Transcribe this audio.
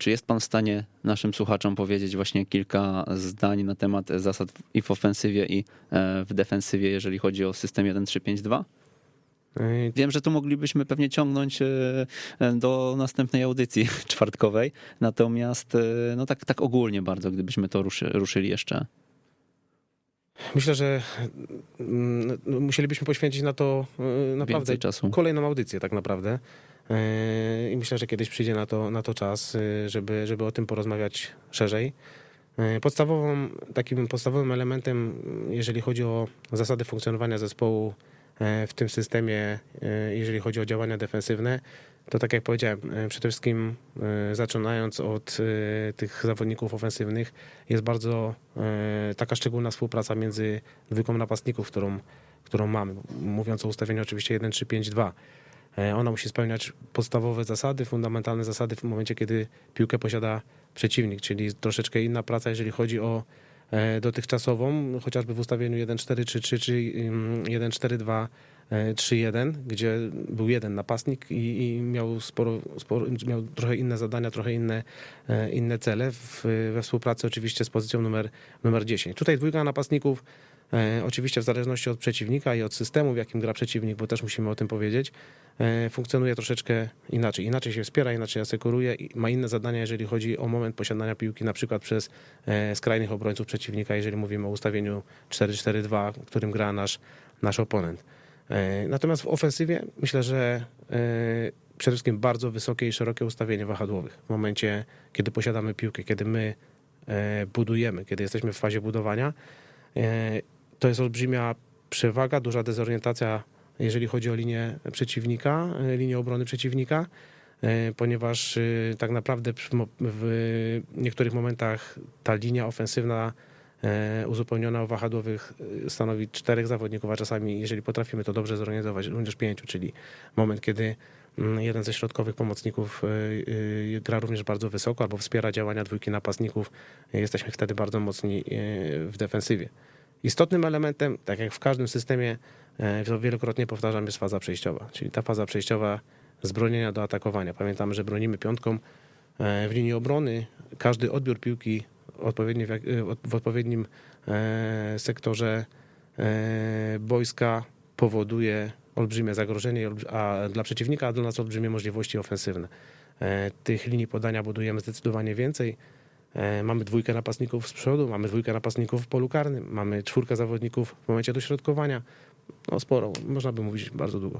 Czy jest pan w stanie naszym słuchaczom powiedzieć właśnie kilka zdań na temat zasad i w ofensywie, i e, w defensywie, jeżeli chodzi o system 1-3-5-2? Yy, Wiem, że tu moglibyśmy pewnie ciągnąć e, e, do następnej audycji czwartkowej, natomiast no tak, tak ogólnie bardzo, gdybyśmy to ruszy, ruszyli jeszcze. Myślę, że mm, no, musielibyśmy poświęcić na to naprawdę kolejną audycję tak naprawdę. Yy, I myślę, że kiedyś przyjdzie na to, na to czas, yy, żeby, żeby o tym porozmawiać szerzej. Yy, Podstawową, takim podstawowym elementem, jeżeli chodzi o zasady funkcjonowania zespołu w tym systemie, jeżeli chodzi o działania defensywne, to tak jak powiedziałem, przede wszystkim zaczynając od tych zawodników ofensywnych, jest bardzo taka szczególna współpraca między dwójką napastników, którą, którą mamy. Mówiąc o ustawieniu oczywiście 1-3-5-2. E, Ona musi spełniać podstawowe zasady, fundamentalne zasady w momencie, kiedy piłkę posiada przeciwnik, czyli troszeczkę inna praca, jeżeli chodzi o e, dotychczasową, chociażby w ustawieniu 1-4-3-3 czy ym, 1-4-2. 3-1, gdzie był jeden napastnik i, i miał, sporo, sporo, miał trochę inne zadania, trochę inne, e, inne cele w, we współpracy oczywiście z pozycją numer, numer 10. Tutaj dwójka napastników, e, oczywiście w zależności od przeciwnika i od systemu, w jakim gra przeciwnik, bo też musimy o tym powiedzieć, e, funkcjonuje troszeczkę inaczej. Inaczej się wspiera, inaczej asekuruje i ma inne zadania, jeżeli chodzi o moment posiadania piłki, na przykład przez skrajnych obrońców przeciwnika, jeżeli mówimy o ustawieniu 4-4-2, którym gra nasz, nasz oponent. E, Natomiast w ofensywie myślę, że e, przede wszystkim bardzo wysokie i szerokie ustawienie wahadłowych. W momencie, kiedy posiadamy piłkę, kiedy my e, budujemy, kiedy jesteśmy w fazie budowania, to jest olbrzymia przewaga, duża dezorientacja, jeżeli chodzi o linię przeciwnika, linię obrony przeciwnika, ponieważ tak naprawdę w niektórych momentach ta linia ofensywna uzupełniona o wahadłowych e, stanowi czterech zawodników, a czasami, jeżeli potrafimy to dobrze zorganizować, również pięciu, czyli moment, kiedy mm, jeden ze środkowych pomocników e, e, gra również bardzo wysoko albo wspiera działania dwójki napastników, e, jesteśmy wtedy bardzo mocni e, w defensywie. Istotnym elementem, tak jak w każdym systemie, e, to wielokrotnie powtarzam, jest faza przejściowa, czyli ta faza przejściowa z bronienia do atakowania. Pamiętamy, że bronimy piątką e, w linii obrony. Każdy odbiór piłki odpowiednio w, jak- e, od- w odpowiednim e, sektorze e, boiska powoduje olbrzymie zagrożenie, a dla przeciwnika, a dla nas olbrzymie możliwości ofensywne. E, Tych linii podania budujemy zdecydowanie więcej. E, Mamy dwójkę napastników z przodu, mamy dwójkę napastników w polu karnym, mamy czwórkę zawodników w momencie dośrodkowania. No sporo, można by mówić bardzo długo.